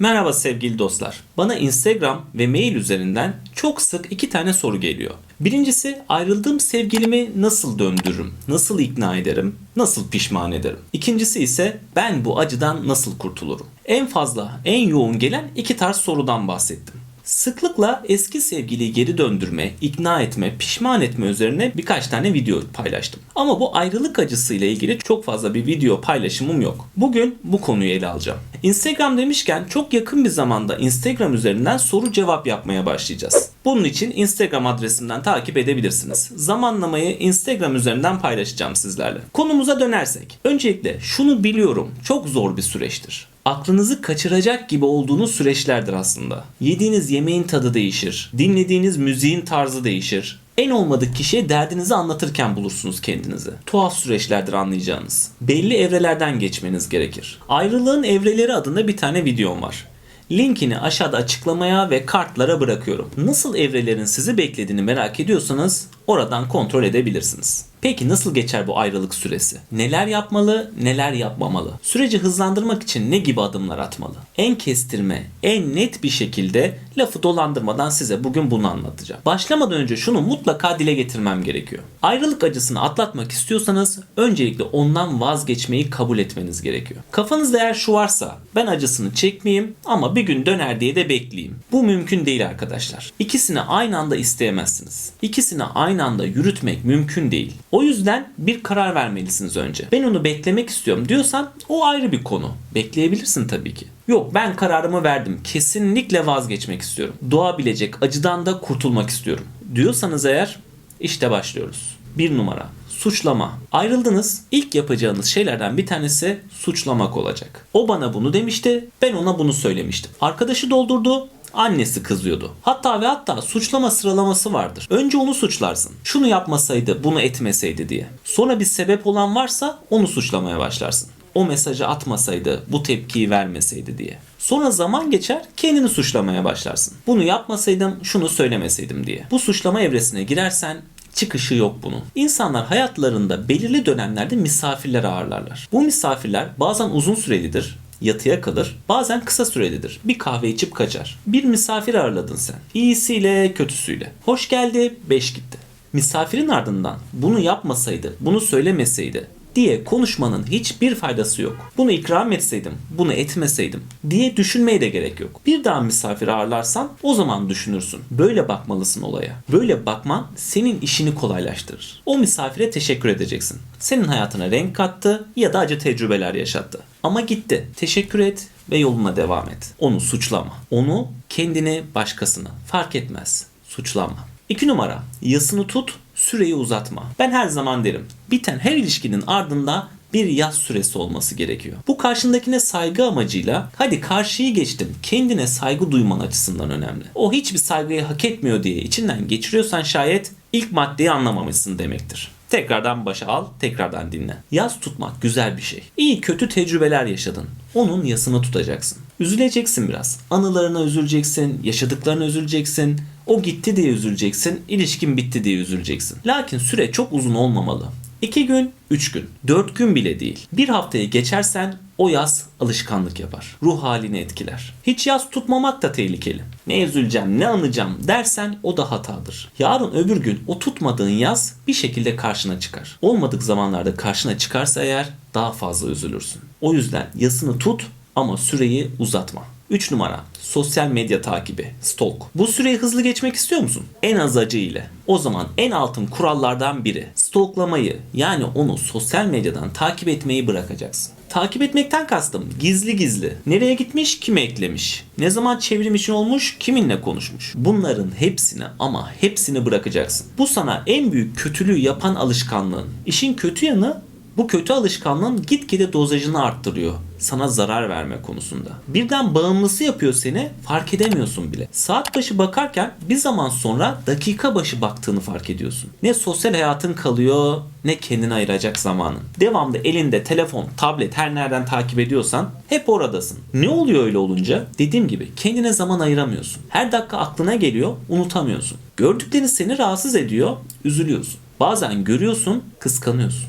Merhaba sevgili dostlar. Bana Instagram ve mail üzerinden çok sık iki tane soru geliyor. Birincisi ayrıldığım sevgilimi nasıl döndürürüm? Nasıl ikna ederim? Nasıl pişman ederim? İkincisi ise ben bu acıdan nasıl kurtulurum? En fazla, en yoğun gelen iki tarz sorudan bahsettim. Sıklıkla eski sevgiliyi geri döndürme, ikna etme, pişman etme üzerine birkaç tane video paylaştım. Ama bu ayrılık acısıyla ilgili çok fazla bir video paylaşımım yok. Bugün bu konuyu ele alacağım. Instagram demişken çok yakın bir zamanda Instagram üzerinden soru cevap yapmaya başlayacağız. Bunun için Instagram adresimden takip edebilirsiniz. Zamanlamayı Instagram üzerinden paylaşacağım sizlerle. Konumuza dönersek. Öncelikle şunu biliyorum çok zor bir süreçtir aklınızı kaçıracak gibi olduğunuz süreçlerdir aslında. Yediğiniz yemeğin tadı değişir. Dinlediğiniz müziğin tarzı değişir. En olmadık kişiye derdinizi anlatırken bulursunuz kendinizi. Tuhaf süreçlerdir anlayacağınız. Belli evrelerden geçmeniz gerekir. Ayrılığın evreleri adında bir tane videom var. Linkini aşağıda açıklamaya ve kartlara bırakıyorum. Nasıl evrelerin sizi beklediğini merak ediyorsanız oradan kontrol edebilirsiniz. Peki nasıl geçer bu ayrılık süresi? Neler yapmalı, neler yapmamalı? Süreci hızlandırmak için ne gibi adımlar atmalı? En kestirme, en net bir şekilde lafı dolandırmadan size bugün bunu anlatacağım. Başlamadan önce şunu mutlaka dile getirmem gerekiyor. Ayrılık acısını atlatmak istiyorsanız öncelikle ondan vazgeçmeyi kabul etmeniz gerekiyor. Kafanızda eğer şu varsa ben acısını çekmeyeyim ama bir gün döner diye de bekleyeyim. Bu mümkün değil arkadaşlar. İkisini aynı anda isteyemezsiniz. İkisini aynı anda yürütmek mümkün değil. O yüzden bir karar vermelisiniz önce. Ben onu beklemek istiyorum diyorsan o ayrı bir konu. Bekleyebilirsin tabii ki. Yok ben kararımı verdim. Kesinlikle vazgeçmek istiyorum. Doğabilecek acıdan da kurtulmak istiyorum. Diyorsanız eğer işte başlıyoruz. Bir numara suçlama. Ayrıldınız. İlk yapacağınız şeylerden bir tanesi suçlamak olacak. O bana bunu demişti. Ben ona bunu söylemiştim. Arkadaşı doldurdu. Annesi kızıyordu. Hatta ve hatta suçlama sıralaması vardır. Önce onu suçlarsın. Şunu yapmasaydı, bunu etmeseydi diye. Sonra bir sebep olan varsa onu suçlamaya başlarsın. O mesajı atmasaydı, bu tepkiyi vermeseydi diye. Sonra zaman geçer, kendini suçlamaya başlarsın. Bunu yapmasaydım, şunu söylemeseydim diye. Bu suçlama evresine girersen çıkışı yok bunun. İnsanlar hayatlarında belirli dönemlerde misafirler ağırlarlar. Bu misafirler bazen uzun sürelidir, yatıya kalır. Bazen kısa sürelidir. Bir kahve içip kaçar. Bir misafir ağırladın sen. İyisiyle kötüsüyle. Hoş geldi, beş gitti. Misafirin ardından bunu yapmasaydı, bunu söylemeseydi, diye konuşmanın hiçbir faydası yok. Bunu ikram etseydim, bunu etmeseydim diye düşünmeye de gerek yok. Bir daha misafir ağırlarsan o zaman düşünürsün. Böyle bakmalısın olaya. Böyle bakman senin işini kolaylaştırır. O misafire teşekkür edeceksin. Senin hayatına renk kattı ya da acı tecrübeler yaşattı. Ama gitti. Teşekkür et ve yoluna devam et. Onu suçlama. Onu, kendini, başkasını fark etmez. Suçlama. İki numara. Yasını tut, süreyi uzatma. Ben her zaman derim. Biten her ilişkinin ardında bir yaz süresi olması gerekiyor. Bu karşındakine saygı amacıyla hadi karşıyı geçtim kendine saygı duyman açısından önemli. O hiçbir saygıyı hak etmiyor diye içinden geçiriyorsan şayet ilk maddeyi anlamamışsın demektir. Tekrardan başa al, tekrardan dinle. Yaz tutmak güzel bir şey. İyi kötü tecrübeler yaşadın. Onun yasını tutacaksın. Üzüleceksin biraz. Anılarına üzüleceksin, yaşadıklarına üzüleceksin. O gitti diye üzüleceksin, ilişkin bitti diye üzüleceksin. Lakin süre çok uzun olmamalı. 2 gün, 3 gün, 4 gün bile değil. Bir haftayı geçersen o yaz alışkanlık yapar. Ruh halini etkiler. Hiç yaz tutmamak da tehlikeli. Ne üzüleceğim, ne anacağım dersen o da hatadır. Yarın öbür gün o tutmadığın yaz bir şekilde karşına çıkar. Olmadık zamanlarda karşına çıkarsa eğer daha fazla üzülürsün. O yüzden yasını tut ama süreyi uzatma. 3 numara sosyal medya takibi, stalk. Bu süreyi hızlı geçmek istiyor musun? En az acı. O zaman en altın kurallardan biri stalklamayı yani onu sosyal medyadan takip etmeyi bırakacaksın. Takip etmekten kastım gizli gizli. Nereye gitmiş, kime eklemiş. Ne zaman çevrim için olmuş, kiminle konuşmuş. Bunların hepsini ama hepsini bırakacaksın. Bu sana en büyük kötülüğü yapan alışkanlığın. İşin kötü yanı bu kötü alışkanlığın gitgide dozajını arttırıyor. Sana zarar verme konusunda. Birden bağımlısı yapıyor seni fark edemiyorsun bile. Saat başı bakarken bir zaman sonra dakika başı baktığını fark ediyorsun. Ne sosyal hayatın kalıyor ne kendini ayıracak zamanın. Devamlı elinde telefon, tablet her nereden takip ediyorsan hep oradasın. Ne oluyor öyle olunca? Dediğim gibi kendine zaman ayıramıyorsun. Her dakika aklına geliyor unutamıyorsun. Gördüklerin seni rahatsız ediyor üzülüyorsun. Bazen görüyorsun kıskanıyorsun.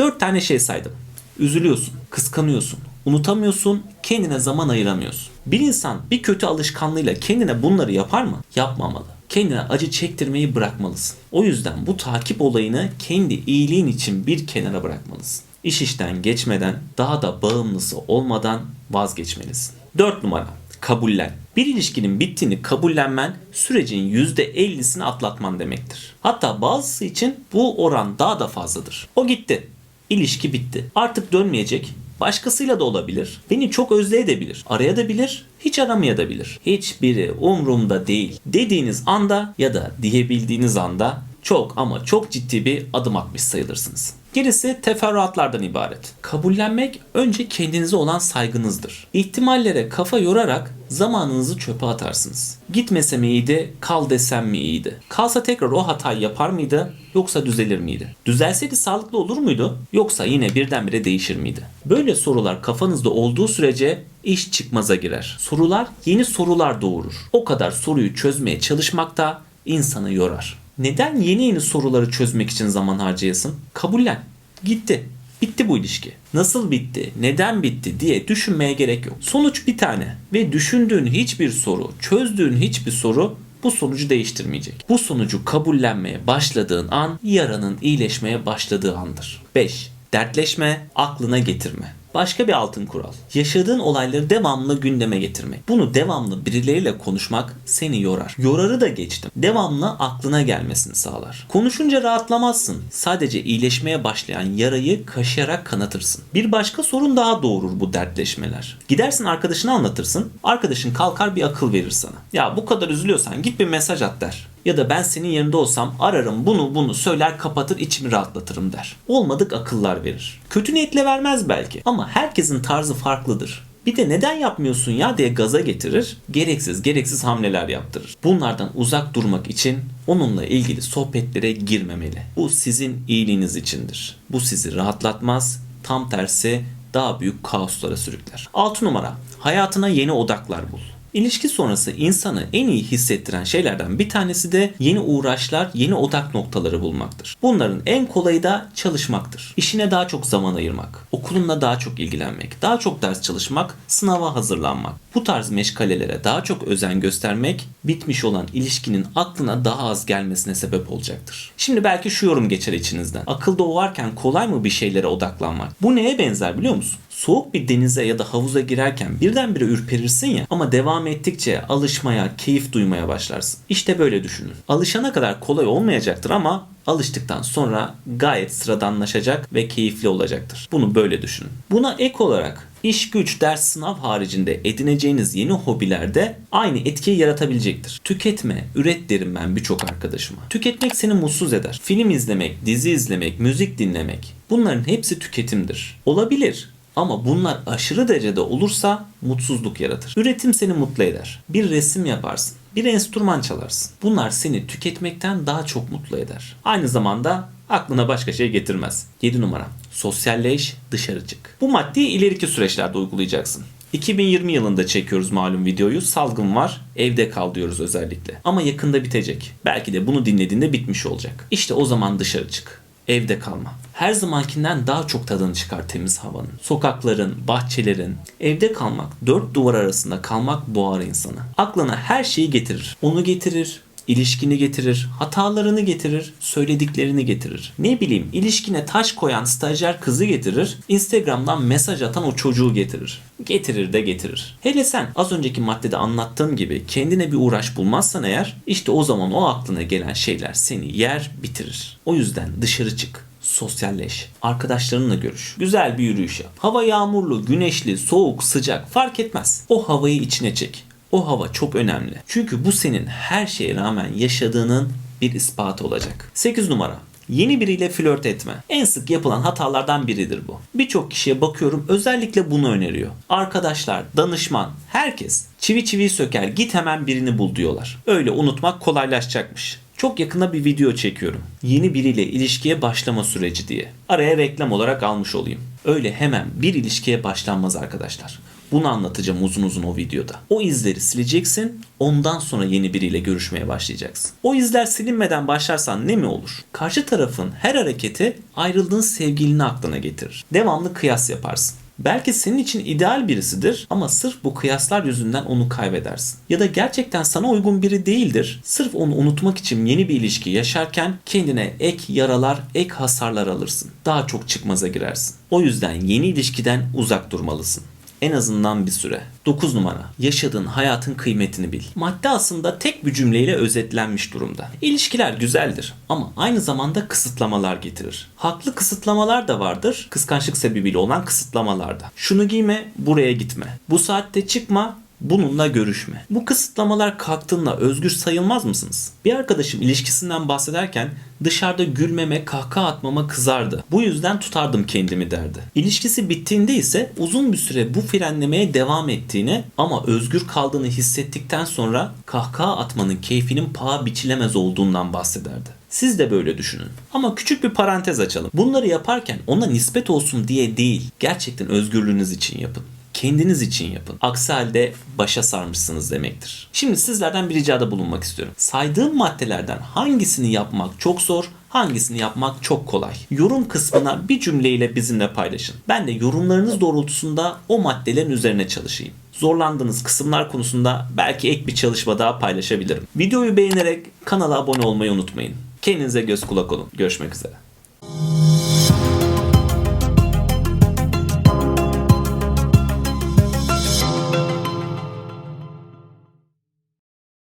Dört tane şey saydım. Üzülüyorsun, kıskanıyorsun, unutamıyorsun, kendine zaman ayıramıyorsun. Bir insan bir kötü alışkanlığıyla kendine bunları yapar mı? Yapmamalı. Kendine acı çektirmeyi bırakmalısın. O yüzden bu takip olayını kendi iyiliğin için bir kenara bırakmalısın. İş işten geçmeden, daha da bağımlısı olmadan vazgeçmelisin. 4 numara kabullen. Bir ilişkinin bittiğini kabullenmen sürecin %50'sini atlatman demektir. Hatta bazısı için bu oran daha da fazladır. O gitti. İlişki bitti. Artık dönmeyecek. Başkasıyla da olabilir. Beni çok özleyebilir. Arayabilir. Hiç aramayabilir. Hiçbiri umurumda değil. Dediğiniz anda ya da diyebildiğiniz anda çok ama çok ciddi bir adım atmış sayılırsınız. Gerisi teferruatlardan ibaret. Kabullenmek önce kendinize olan saygınızdır. İhtimallere kafa yorarak zamanınızı çöpe atarsınız. Gitmese mi iyiydi, kal desem mi iyiydi? Kalsa tekrar o hatayı yapar mıydı yoksa düzelir miydi? Düzelseydi sağlıklı olur muydu yoksa yine birdenbire değişir miydi? Böyle sorular kafanızda olduğu sürece iş çıkmaza girer. Sorular yeni sorular doğurur. O kadar soruyu çözmeye çalışmak da insanı yorar. Neden yeni yeni soruları çözmek için zaman harcayasın? Kabullen. Gitti. Bitti bu ilişki. Nasıl bitti, neden bitti diye düşünmeye gerek yok. Sonuç bir tane ve düşündüğün hiçbir soru, çözdüğün hiçbir soru bu sonucu değiştirmeyecek. Bu sonucu kabullenmeye başladığın an yaranın iyileşmeye başladığı andır. 5. Dertleşme, aklına getirme. Başka bir altın kural. Yaşadığın olayları devamlı gündeme getirmek. Bunu devamlı birileriyle konuşmak seni yorar. Yorarı da geçtim. Devamlı aklına gelmesini sağlar. Konuşunca rahatlamazsın. Sadece iyileşmeye başlayan yarayı kaşıyarak kanatırsın. Bir başka sorun daha doğurur bu dertleşmeler. Gidersin arkadaşına anlatırsın. Arkadaşın kalkar bir akıl verir sana. Ya bu kadar üzülüyorsan git bir mesaj at der. Ya da ben senin yerinde olsam ararım bunu bunu söyler kapatır içimi rahatlatırım der. Olmadık akıllar verir. Kötü niyetle vermez belki ama herkesin tarzı farklıdır. Bir de neden yapmıyorsun ya diye gaza getirir, gereksiz gereksiz hamleler yaptırır. Bunlardan uzak durmak için onunla ilgili sohbetlere girmemeli. Bu sizin iyiliğiniz içindir. Bu sizi rahatlatmaz, tam tersi daha büyük kaoslara sürükler. 6 numara, hayatına yeni odaklar bul. İlişki sonrası insanı en iyi hissettiren şeylerden bir tanesi de yeni uğraşlar, yeni odak noktaları bulmaktır. Bunların en kolayı da çalışmaktır. İşine daha çok zaman ayırmak, okulunla daha çok ilgilenmek, daha çok ders çalışmak, sınava hazırlanmak. Bu tarz meşgalelere daha çok özen göstermek bitmiş olan ilişkinin aklına daha az gelmesine sebep olacaktır. Şimdi belki şu yorum geçer içinizden. Akılda o varken kolay mı bir şeylere odaklanmak? Bu neye benzer biliyor musun? Soğuk bir denize ya da havuza girerken birdenbire ürperirsin ya ama devam ettikçe alışmaya, keyif duymaya başlarsın. İşte böyle düşünün. Alışana kadar kolay olmayacaktır ama alıştıktan sonra gayet sıradanlaşacak ve keyifli olacaktır. Bunu böyle düşünün. Buna ek olarak iş güç, ders, sınav haricinde edineceğiniz yeni hobilerde aynı etkiyi yaratabilecektir. Tüketme, üret derim ben birçok arkadaşıma. Tüketmek seni mutsuz eder. Film izlemek, dizi izlemek, müzik dinlemek bunların hepsi tüketimdir. Olabilir ama bunlar aşırı derecede olursa mutsuzluk yaratır. Üretim seni mutlu eder. Bir resim yaparsın. Bir enstrüman çalarsın. Bunlar seni tüketmekten daha çok mutlu eder. Aynı zamanda aklına başka şey getirmez. 7 numara. Sosyalleş, dışarı çık. Bu maddeyi ileriki süreçlerde uygulayacaksın. 2020 yılında çekiyoruz malum videoyu. Salgın var. Evde kal diyoruz özellikle. Ama yakında bitecek. Belki de bunu dinlediğinde bitmiş olacak. İşte o zaman dışarı çık. Evde kalma. Her zamankinden daha çok tadını çıkar temiz havanın. Sokakların, bahçelerin, evde kalmak, dört duvar arasında kalmak boğar insanı. Aklına her şeyi getirir. Onu getirir, ilişkini getirir, hatalarını getirir, söylediklerini getirir. Ne bileyim ilişkine taş koyan stajyer kızı getirir, Instagram'dan mesaj atan o çocuğu getirir. Getirir de getirir. Hele sen az önceki maddede anlattığım gibi kendine bir uğraş bulmazsan eğer işte o zaman o aklına gelen şeyler seni yer bitirir. O yüzden dışarı çık sosyalleş. Arkadaşlarınla görüş. Güzel bir yürüyüş yap. Hava yağmurlu, güneşli, soğuk, sıcak fark etmez. O havayı içine çek. O hava çok önemli. Çünkü bu senin her şeye rağmen yaşadığının bir ispatı olacak. 8 numara. Yeni biriyle flört etme. En sık yapılan hatalardan biridir bu. Birçok kişiye bakıyorum özellikle bunu öneriyor. Arkadaşlar, danışman, herkes çivi çivi söker git hemen birini bul diyorlar. Öyle unutmak kolaylaşacakmış. Çok yakında bir video çekiyorum. Yeni biriyle ilişkiye başlama süreci diye. Araya reklam olarak almış olayım. Öyle hemen bir ilişkiye başlanmaz arkadaşlar. Bunu anlatacağım uzun uzun o videoda. O izleri sileceksin, ondan sonra yeni biriyle görüşmeye başlayacaksın. O izler silinmeden başlarsan ne mi olur? Karşı tarafın her hareketi ayrıldığın sevgilini aklına getirir. Devamlı kıyas yaparsın. Belki senin için ideal birisidir ama sırf bu kıyaslar yüzünden onu kaybedersin. Ya da gerçekten sana uygun biri değildir. Sırf onu unutmak için yeni bir ilişki yaşarken kendine ek yaralar, ek hasarlar alırsın. Daha çok çıkmaza girersin. O yüzden yeni ilişkiden uzak durmalısın. En azından bir süre. 9 numara. Yaşadığın hayatın kıymetini bil. Madde aslında tek bir cümleyle özetlenmiş durumda. İlişkiler güzeldir ama aynı zamanda kısıtlamalar getirir. Haklı kısıtlamalar da vardır. Kıskançlık sebebiyle olan kısıtlamalar da. Şunu giyme, buraya gitme. Bu saatte çıkma, Bununla görüşme. Bu kısıtlamalar kalktığında özgür sayılmaz mısınız? Bir arkadaşım ilişkisinden bahsederken dışarıda gülmeme, kahkaha atmama kızardı. Bu yüzden tutardım kendimi derdi. İlişkisi bittiğinde ise uzun bir süre bu frenlemeye devam ettiğini ama özgür kaldığını hissettikten sonra kahkaha atmanın keyfinin paha biçilemez olduğundan bahsederdi. Siz de böyle düşünün. Ama küçük bir parantez açalım. Bunları yaparken ona nispet olsun diye değil, gerçekten özgürlüğünüz için yapın kendiniz için yapın. Aksi halde başa sarmışsınız demektir. Şimdi sizlerden bir ricada bulunmak istiyorum. Saydığım maddelerden hangisini yapmak çok zor, hangisini yapmak çok kolay. Yorum kısmına bir cümleyle bizimle paylaşın. Ben de yorumlarınız doğrultusunda o maddelerin üzerine çalışayım. Zorlandığınız kısımlar konusunda belki ek bir çalışma daha paylaşabilirim. Videoyu beğenerek kanala abone olmayı unutmayın. Kendinize göz kulak olun. Görüşmek üzere.